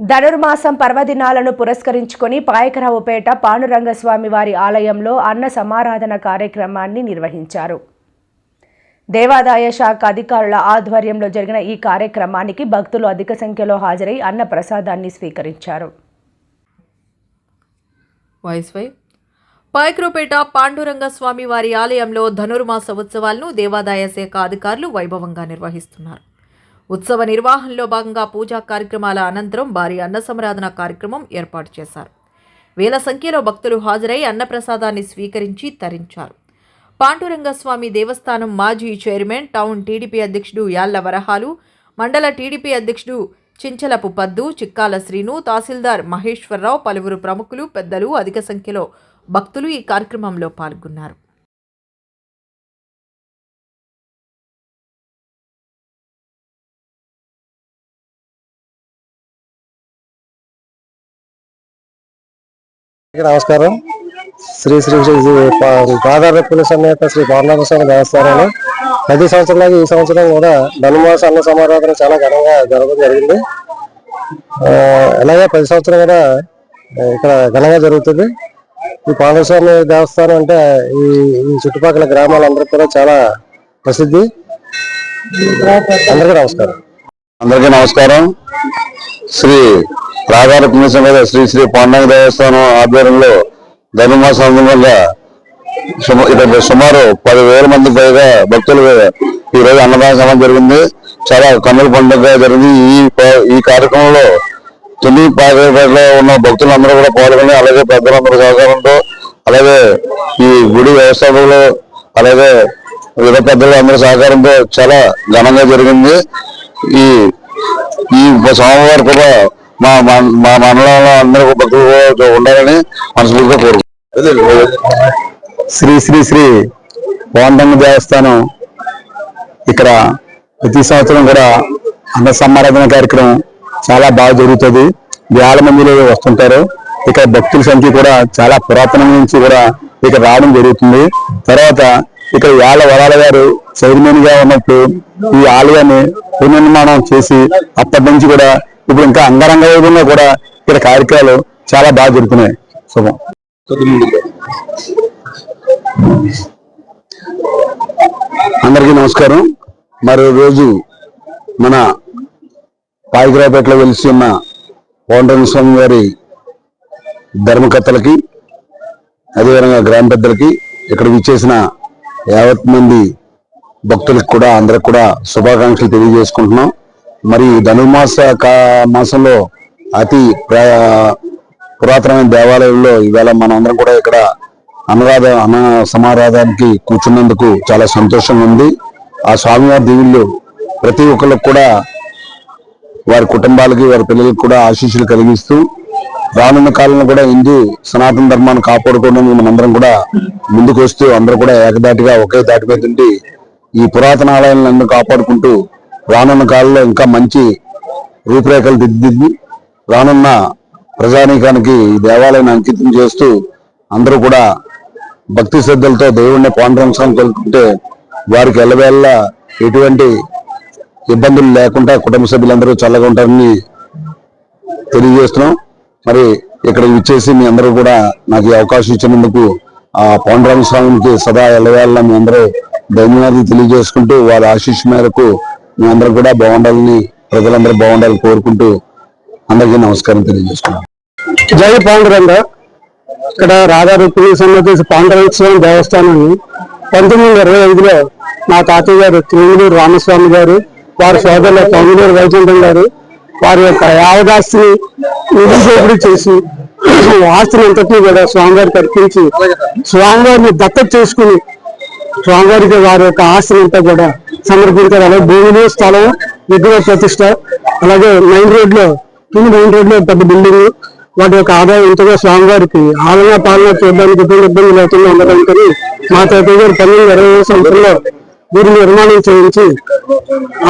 ధనుర్మాసం పర్వదినాలను పురస్కరించుకొని పాయకరావుపేట పాండురంగస్వామి వారి ఆలయంలో అన్న సమారాధన కార్యక్రమాన్ని నిర్వహించారు. దేవాదాయ శాఖ అధికారుల ఆధ్వర్యంలో జరిగిన ఈ కార్యక్రమానికి భక్తులు అధిక సంఖ్యలో హాజరై అన్న ప్రసాదాన్ని స్వీకరించారు. పాయకరావుపేట వై పాండురంగ స్వామి వారి ఆలయంలో ధనుర్మాస ఉత్సవాలను దేవాదాయ శాఖ అధికారులు వైభవంగా నిర్వహిస్తున్నారు. ఉత్సవ నిర్వహణలో భాగంగా పూజా కార్యక్రమాల అనంతరం భారీ అన్న సంరాధన కార్యక్రమం ఏర్పాటు చేశారు. వేల సంఖ్యలో భక్తులు హాజరై అన్నప్రసాదాన్ని స్వీకరించి తరించారు. పాండురంగస్వామి దేవస్థానం మాజీ చైర్మన్ టౌన్ టీడీపీ అధ్యక్షుడు యాళ్ళ వరహాలు మండల టీడీపీ అధ్యక్షుడు చించలపు పద్దు చిక్కాల శ్రీను తహసీల్దార్ మహేశ్వరరావు పలువురు ప్రముఖులు పెద్దలు అధిక సంఖ్యలో భక్తులు ఈ కార్యక్రమంలో పాల్గొన్నారు. నమస్కారం. శ్రీ శ్రీ శ్రీ శ్రీ పాదారపుల సమేత శ్రీ పార్వనాథ స్వామి దేవస్థానంలో. ప్రతి సంవత్సరంలాగా ఈ సంవత్సరం కూడా ధనుమాస అన్న సమారాధన చాలా ఘనంగా జరగడం జరిగింది. అలాగే ప్రతి సంవత్సరం కూడా ఇక్కడ ఘనంగా జరుగుతుంది. ఈ పాండవస్వామి దేవస్థానం అంటే ఈ ఈ చుట్టుపక్కల గ్రామాలందరికీ కూడా చాలా ప్రసిద్ధి. అందరికీ నమస్కారం. అందరికీ నమస్కారం. శ్రీ రాధార పుణ్యసమేత శ్రీ శ్రీ పాండంగ దేవస్థానం ఆధ్వర్యంలో ధనుమాసం సందర్భంగా ఇక్కడ సుమారు పదివేల మంది పైగా భక్తులు ఈ రోజు అన్నదాన సమయం జరిగింది. చాలా కన్నుల పండుగ జరిగింది. ఈ ఈ కార్యక్రమంలో తొలి పాకపేటలో ఉన్న భక్తులందరూ కూడా పాల్గొని అలాగే పెద్దలందరూ సహకారంతో అలాగే ఈ గుడి వ్యవస్థాపకులు అలాగే వివిధ పెద్దలు అందరి సహకారంతో చాలా ఘనంగా జరిగింది. ఈ ఈ సోమవారం కూడా మా మా- మా మండలంలో అందరూ భక్తులు ఉండాలని మనస్ఫూర్తిగా కోరుకుంటున్నాను శ్రీ శ్రీ శ్రీ పాండమ్మ దేవస్థానం ఇక్కడ ప్రతి సంవత్సరం కూడా అన్న సమారాధన కార్యక్రమం చాలా బాగా జరుగుతుంది. వేల మందిలో వస్తుంటారు. ఇక్కడ భక్తుల సంఖ్య కూడా చాలా పురాతనం నుంచి కూడా ఇక్కడ రావడం జరుగుతుంది. తర్వాత ఇక్కడ యాళ్ళ వరాల గారు చైర్మన్గా ఉన్నప్పుడు ఈ ఆలయాన్ని పునర్నిర్మాణం చేసి అప్పటి నుంచి కూడా ఇప్పుడు ఇంకా అంగరంగ వైభవంగా కూడా ఇక్కడ కార్యక్రమాలు చాలా బాగా జరుగుతున్నాయి. శుభం. అందరికీ నమస్కారం. మరి రోజు మన పాయిగ్రాపేటలో వెలిసి ఉన్న పౌండ్రంగ స్వామి వారి ధర్మకర్తలకి అదేవిధంగా గ్రామ పెద్దలకి ఇక్కడ విచ్చేసిన యావత్ మంది భక్తులకు కూడా అందరికి కూడా శుభాకాంక్షలు తెలియజేసుకుంటున్నాం. మరి ధనుమాస కా- మాసంలో అతి పురాతనమైన దేవాలయంలో ఇవాళ మనందరం అందరం కూడా ఇక్కడ అనురాధ అన్న సమారాధానికి కూర్చున్నందుకు చాలా సంతోషంగా ఉంది. ఆ స్వామివారి దేవుళ్ళు ప్రతి ఒక్కరికి కూడా వారి కుటుంబాలకి వారి పిల్లలకి కూడా ఆశీస్సులు కలిగిస్తూ రానున్న కాలంలో కూడా హిందూ సనాతన ధర్మాన్ని కాపాడుకోవడానికి మనందరం కూడా ముందుకు వస్తూ అందరూ కూడా ఏకదాటిగా ఒకే దాటిపోతుంటే ఈ పురాతన ఆలయాలను అందరూ కాపాడుకుంటూ రానున్న కాలంలో ఇంకా మంచి రూపురేఖలు దిద్దింది రానున్న ప్రజానీకానికి దేవాలయాన్ని అంకితం చేస్తూ అందరూ కూడా భక్తి శ్రద్ధలతో దేవుణ్ణి పాండురంగం కలుపుకుంటే వారికి ఎల్లవేళ్ళ ఎటువంటి ఇబ్బందులు లేకుండా కుటుంబ సభ్యులందరూ చల్లగా ఉంటారని తెలియజేస్తున్నాం. మరి ఇక్కడ ఇచ్చేసి మీ అందరూ కూడా నాకు ఈ అవకాశం ఇచ్చినందుకు ఆ పాండురంగ స్వామికి సదా ఎల్లవేళ్ళ మీ అందరూ ధన్యవాదాలు తెలియజేసుకుంటూ వారి ఆశీస్సు మేరకు మీ అందరూ కూడా బాగుండాలని ప్రజలందరూ బాగుండాలని కోరుకుంటూ అందరికీ నమస్కారం తెలియజేసుకున్నాం జై పాండురంగ. ఇక్కడ రాధా సంబంధించి సన్నతి పాండురంగ స్వామి దేవస్థానాన్ని పంతొమ్మిది వందల ఇరవై ఐదులో మా తాతయ్య గారు తిరుమలూరు రామస్వామి గారు వారి సోదరులు తొమ్మిదూరు వైకుంఠం గారు వారి యొక్క యావదాస్తిని నిధుసేపుడు చేసి ఆస్తిని అంతటినీ కూడా స్వామివారికి అర్పించి స్వామివారిని దత్తత చేసుకుని స్వామివారికి వారి యొక్క ఆస్తిని అంతా కూడా సమర్పించారు. అలాగే భూములు స్థలం విగ్రహ ప్రతిష్ట అలాగే మెయిన్ రోడ్లో కింద మెయిన్ రోడ్లో పెద్ద బిల్డింగ్ వాటి యొక్క ఆదాయం ఎంతగా స్వామివారికి ఆలయ పాలన చేయడానికి ఎటువంటి ఇబ్బంది లేకుండా ఉండడానికి మా తాతయ్య గారు పన్నెండు ఇరవై సంవత్సరంలో దీన్ని నిర్మాణం చేయించి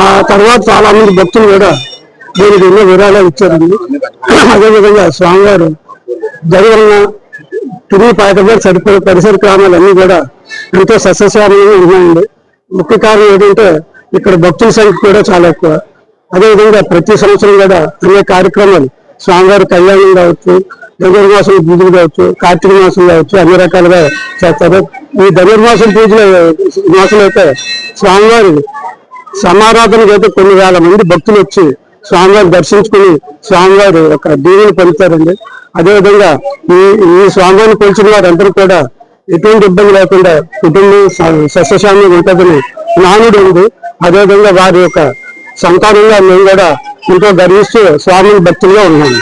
ఆ తర్వాత చాలా మంది భక్తులు కూడా దీనికి ఎన్నో విరాళాలు ఇచ్చారండి. అదేవిధంగా స్వామివారు జరిగిన తిరిగి పాయకబడి సరిపడే పరిసర గ్రామాలన్నీ కూడా ఎంతో సస్యశాలంగా ఉన్నాయండి. ముఖ్య కారణం ఏంటంటే ఇక్కడ భక్తుల సంఖ్య కూడా చాలా ఎక్కువ. అదేవిధంగా ప్రతి సంవత్సరం కూడా అనేక కార్యక్రమాలు స్వామివారి కళ్యాణం కావచ్చు ధనుర్మాసం పూజలు కావచ్చు కార్తీక మాసం కావచ్చు అన్ని రకాలుగా చేస్తారు. ఈ ధనుర్మాసం పూజలు మాసం అయితే స్వామివారి సమారాధనకి అయితే కొన్ని వేల మంది భక్తులు వచ్చి స్వామివారిని దర్శించుకుని స్వామివారి ఒక దీవెని పొందుతారండి. అదేవిధంగా ఈ ఈ స్వామివారిని కొలిచిన వారందరూ కూడా ఎటువంటి ఇబ్బంది లేకుండా కుటుంబం సస్యశామ్యం ఉంటుందని నానుడు ఉంది అదేవిధంగా వారి యొక్క సంతానంగా మేము కూడా ఎంతో గర్విస్తూ స్వామిని భక్తులుగా ఉన్నాము.